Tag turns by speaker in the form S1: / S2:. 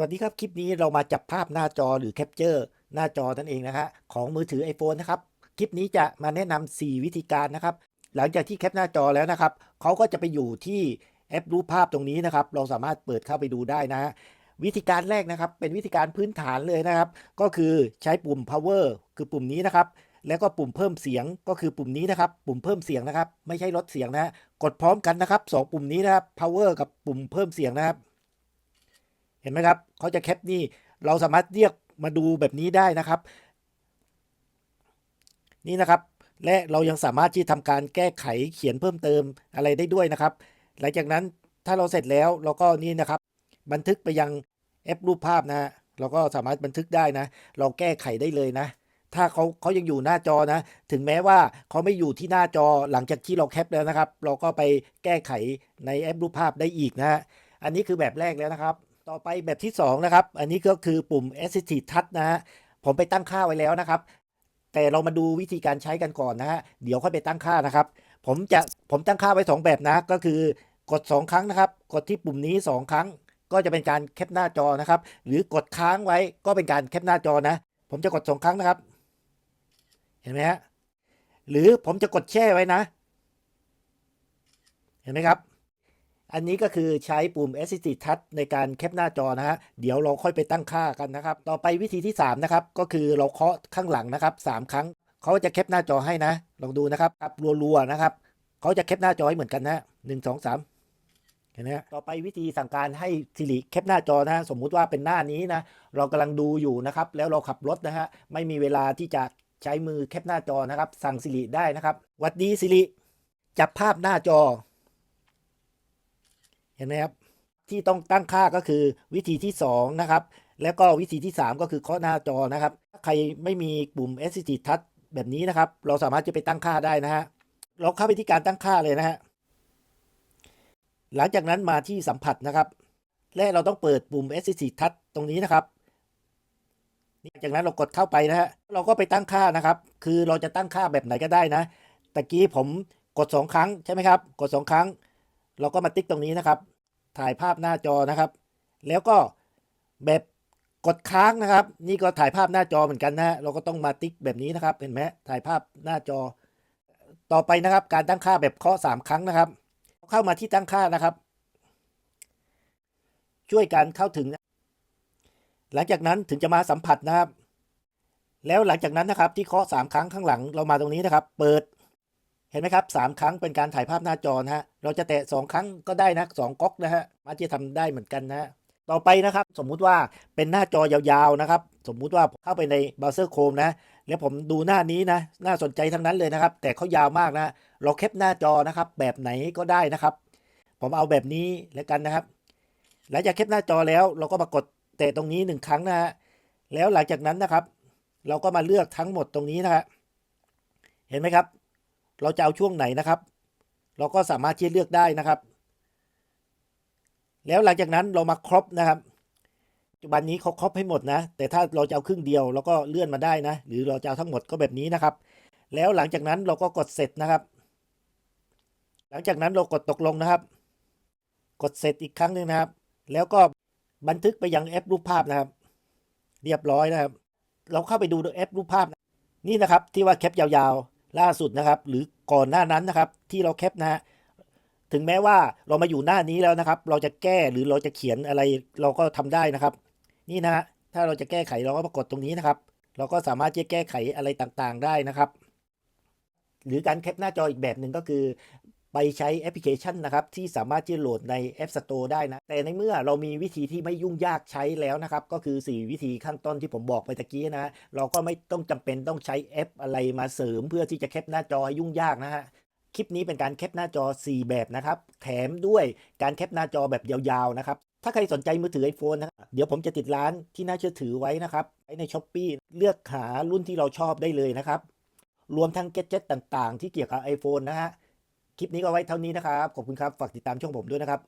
S1: วัสดีครับ คลิปนี้เรามาจับภาพหน้าจอหรือแคปเจอร์หน้าจอนั่นเองนะฮะของมือถือ iPhone นะครับ คลิปนี้จะมาแนะนำ4วิธีการนะครับ หลังจากที่แคปหน้าจอแล้วนะครับเขาก็จะไปอยู่ที่แอปรูปภาพตรงนี้นะครับ เราสามารถเปิดเข้าไปดูได้นะวิธีการแรกนะครับ เป็นวิธีการพื้นฐานเลยนะครับ ก็คือใช้ปุ่ม power คือปุ่มนี้นะครับ แล้วก็ปุ่มเพิ่มเสียงก็คือปุ่มนี้นะครับ ปุ่มเพิ่มเสียงนะครับ ไม่ใช่ลดเสียงนะกดพร้อมกันนะครับสองปุ่มนี้นะครับ power กับปุ่มเพิ่มเสียงนะครับ ห็นไหมครับเขาจะแคปนี่เราสามารถเรียกมาดูแบบนี้ได้นะครับ นี่นะครับ และเรายังสามารถที่ทำการแก้ไขเขียนเพิ่มเติมอะไรได้ด้วยนะครับ หลังจากนั้นถ้าเราเสร็จแล้วเราก็นี่นะครับ บันทึกไปยังแอปรูปภาพนะฮะเราก็สามารถบันทึกได้นะ เราแก้ไขได้เลยนะ ถ้าเขาเขายังอยู่หน้าจอนะ ถึงแม้ว่าเขาไม่อยู่ที่หน้าจอหลังจากที่เราแคปแล้วนะครับ เราก็ไปแก้ไขในแอปรูปภาพได้อีกนะฮะอันนี้คือแบบแรกแล้วนะครับ ต่อไปแบบที่ 2 นะครับ อันนี้ก็คือปุ่ม Assistive Touch นะฮะ ผมไปตั้งค่าไว้แล้วนะครับ แต่เรามาดูวิธีการใช้กันก่อนนะฮะ เดี๋ยวค่อยไปตั้งค่านะครับ ผมจะผมตั้งค่าไว้ 2 แบบนะ ก็คือกด 2 ครั้งนะครับ กดที่ปุ่มนี้ 2 ครั้ง ก็จะเป็นการแคปหน้าจอนะครับ หรือกดค้างไว้ก็เป็นการแคปหน้าจอนะ ผมจะกด 2 ครั้งนะครับ เห็นไหมฮะ หรือผมจะกดแช่ไว้นะ เห็นไหมครับ อันนี้ก็คือใช้ปุ่ม assist Touch ในการแคปหน้าจอนะฮะ เดี๋ยวเราค่อยไปตั้งค่ากันนะครับ ต่อไปวิธีที่ 3 นะครับ ก็คือเราเคาะข้างหลังนะครับ 3 ครั้ง เขาจะแคปหน้าจอให้นะ ลองดูนะครับรับรัวๆนะครับ เขาจะแคปหน้าจอให้เหมือนกันนะหนึ่งสองสามเห็นไหมต่อไปวิธีสั่งการให้สิริแคปหน้าจอนะฮะสมมุติว่าเป็นหน้านี้นะ เรากำลังดูอยู่นะครับ แล้วเราขับรถนะฮะ ไม่มีเวลาที่จะใช้มือแคปหน้าจอนะครับ สั่งสิริได้นะครับวัดดีสิริจับภาพหน้าจอ เห็นไหมครับ ที่ต้องตั้งค่าก็คือวิธีที่ 2 นะครับ แล้วก็วิธีที่ 3 ก็คือเคาะหน้าจอนะครับ ถ้าใครไม่มีปุ่ม s c t Touch แบบนี้นะครับ เราสามารถจะไปตั้งค่าได้นะฮะเราเข้าไปที่การตั้งค่าเลยนะฮะหลังจากนั้นมาที่สัมผัสนะครับ และเราต้องเปิดปุ่ม s c t Touch ตรงนี้นะครับจากนั้นเรากดเข้าไปนะฮะเราก็ไปตั้งค่านะครับ คือเราจะตั้งค่าแบบไหนก็ได้นะตะกี้ผมกด 2 ครั้งใช่ไหมครับ กด 2 ครั้ง เราก็มาติ๊กตรงนี้นะครับ ถ่ายภาพหน้าจอนะครับ แล้วก็แบบกดค้างนะครับ นี่ก็ถ่ายภาพหน้าจอเหมือนกันนะเราก็ต้องมาติ๊กแบบนี้นะครับเห็นไหมถ่ายภาพหน้าจอ ต่อไปนะครับ การตั้งค่าแบบเคาะสามครั้งนะครับ เข้ามาที่ตั้งค่านะครับ ช่วยกันเข้าถึง หลังจากนั้นถึงจะมาสัมผัสนะครับ แล้วหลังจากนั้นนะครับที่เคาะสามครั้งข้างหลังเรามาตรงนี้นะครับ เปิด เห็นไหมครับสามครั้งเป็นการถ่ายภาพหน้าจอนะฮะ เราจะแตะสองครั้งก็ได้นะสองก๊อกนะฮะ มาจะทำได้เหมือนกันนะฮะ ต่อไปนะครับ สมมุติว่าเป็นหน้าจอยาวๆนะครับ สมมุติว่าเข้าไปในเบราว์เซอร์โคมนะ แล้วผมดูหน้านี้นะ น่าสนใจทั้งนั้นเลยนะครับ แต่เขายาวมากนะ เราแคปหน้าจอนะครับ แบบไหนก็ได้นะครับ ผมเอาแบบนี้แล้วกันนะครับ หลังจากแคปหน้าจอแล้ว เราก็มากดแตะตรงนี้หนึ่งครั้งนะฮะ แล้วหลังจากนั้นนะครับ เราก็มาเลือกทั้งหมดตรงนี้นะฮะ เห็นไหมครับ เราจะเอาช่วงไหนนะครับ เราก็สามารถที่เลือกได้นะครับ แล้วหลังจากนั้นเรามาครบนะครับปัจจุบันนี้เขาครบให้หมดนะ แต่ถ้าเราจะเอาครึ่งเดียวเราก็เลื่อนมาได้นะ หรือเราจะเอาทั้งหมดก็แบบนี้นะครับ แล้วหลังจากนั้นเราก็กดเสร็จนะครับ หลังจากนั้นเรากดตกลงนะครับ กดเสร็จอีกครั้งหนึ่งนะครับ แล้วก็บันทึกไปยังแอปรูปภาพนะครับ เรียบร้อยนะครับ เราเข้าไปดูแอปรูปภาพ นี่นะครับที่ว่าแคปยาวๆ ล่าสุดนะครับ หรือก่อนหน้านั้นนะครับ ที่เราแคปนะฮะถึงแม้ว่าเรามาอยู่หน้านี้แล้วนะครับ เราจะแก้หรือเราจะเขียนอะไรเราก็ทำได้นะครับ นี่นะฮะถ้าเราจะแก้ไขเราก็มากดตรงนี้นะครับ เราก็สามารถที่จะแก้ไขอะไรต่างๆได้นะครับ หรือการแคปหน้าจออีกแบบหนึ่งก็คือ ไปใช้แอปพลิเคชันนะครับที่สามารถที่โหลดใน App Store ได้นะ แต่ในเมื่อเรามีวิธีที่ไม่ยุ่งยากใช้แล้วนะครับ ก็คือ 4 วิธีขั้นต้นที่ผมบอกไปตะกี้นะ เราก็ไม่ต้องจำเป็นต้องใช้แอปอะไรมาเสริม เพื่อที่จะแคปหน้าจอยุ่งยากนะฮะคลิปนี้เป็นการแคปหน้าจอ 4 แบบนะครับ แถมด้วยการแคปหน้าจอแบบยาวๆนะครับ ถ้าใครสนใจมือถือ iPhone นะครับเดี๋ยวผมจะติดร้านที่น่าเชื่อถือไว้นะครับไว้ใน s h อ p e e เลือกหารุ่นที่เราชอบได้เลยนะครับรวมทั้งแกจ็ตต่างๆ ที่เกี่ยวกับ iPhone นะฮะ คลิปนี้ก็ไว้เท่านี้นะครับ ขอบคุณครับ ฝากติดตามช่องผมด้วยนะครับ